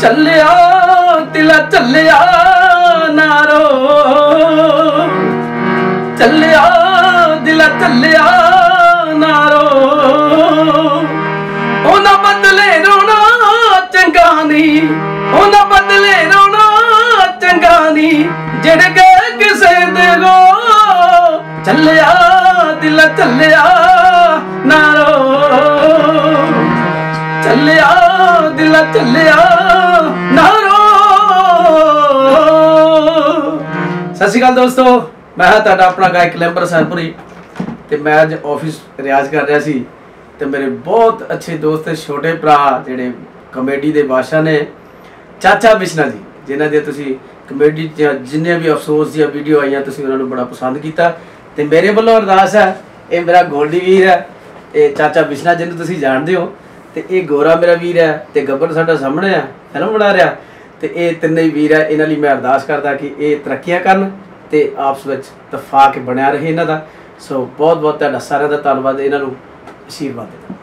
ਚੱਲਿਆ ਦਿਲ ਚੱਲਿਆ ਨਾਰੋ ਚੱਲਿਆ ਦਿਲ ਚੱਲਿਆ ਨਾਰੋ ਉਹਨਾਂ ਬਦਲੇ ਰੋਣਾ ਚੰਗਾ ਨਹੀਂ ਜਿਹੜੇ ਗਏ ਕਿਸੇ ਦੇ ਰੋ ਚੱਲਿਆ, ਦਿਲ ਚੱਲਿਆ ਨਾਰੋ ਚੱਲਿਆ, ਦਿਲ ਚੱਲਿਆ ਨਾਰੋ ਸਤਿ ਸ਼੍ਰੀ ਅਕਾਲ ਦੋਸਤੋ, ਮੈਂ ਹਾਂ ਤੁਹਾਡਾ ਆਪਣਾ ਗਾਇਕ ਲੈਂਬਰ ਸਰਪੁਰੀ ਤੇ ਮੈਂ ਅੱਜ ਆਫਿਸ ਰਿਆਜ਼ ਕਰ ਰਿਹਾ ਸੀ ਤੇ ਮੇਰੇ ਬਹੁਤ ਅੱਛੇ ਦੋਸਤ, ਛੋਟੇ ਭਰਾ ਜਿਹੜੇ ਕਮੇਡੀ ਦੇ ਬਾਦਸ਼ਾਹ ਨੇ, ਚਾਚਾ ਬਿਸ਼ਨਾ ਜੀ। ਜਿਨ੍ਹਾਂ ਦੇ ਤੁਸੀਂ ਕਮੇਡੀ ਦੀਆਂ ਜਿੰਨੇ ਵੀ ਅਫਸੋਸ ਦੀਆਂ ਵੀਡੀਓ ਆਈਆਂ, ਤੁਸੀਂ ਉਹਨਾਂ ਨੂੰ ਬੜਾ ਪਸੰਦ ਕੀਤਾ। ਤੇ ਮੇਰੇ ਵੱਲੋਂ ਅਰਦਾਸ ਹੈ, ਇਹ ਮੇਰਾ ਗੋਲਡੀ ਵੀਰ ਹੈ, ਇਹ ਚਾਚਾ ਬਿਸ਼ਨਾ ਜਿਹਨੂੰ ਤੁਸੀਂ ਜਾਣਦੇ ਹੋ, ਤੇ ਇਹ ਗੋਰਾ ਮੇਰਾ ਵੀਰ ਹੈ, ਤੇ ਗੱਬਰ ਸਾਡਾ ਸਾਹਮਣੇ ਆ ਫਿਲਮ ਬਣਾ ਰਿਹਾ। ਤੇ ਇਹ ਤਿੰਨੇ ਵੀਰ ਹੈ, ਇਹਨਾਂ ਲਈ ਮੈਂ ਅਰਦਾਸ ਕਰਦਾ ਕਿ ਇਹ ਤਰੱਕੀਆਂ ਕਰਨ ਤੇ ਆਪਸ ਵਿੱਚ ਤਫਾਕ ਬਣਿਆ ਰਹੇ ਇਹਨਾਂ ਦਾ। ਸੋ ਬਹੁਤ ਬਹੁਤ ਤੁਹਾਡਾ ਸਾਰਿਆਂ ਦਾ ਧੰਨਵਾਦ, ਇਹਨਾਂ ਨੂੰ ਅਸ਼ੀਰਵਾਦ ਦਿਓ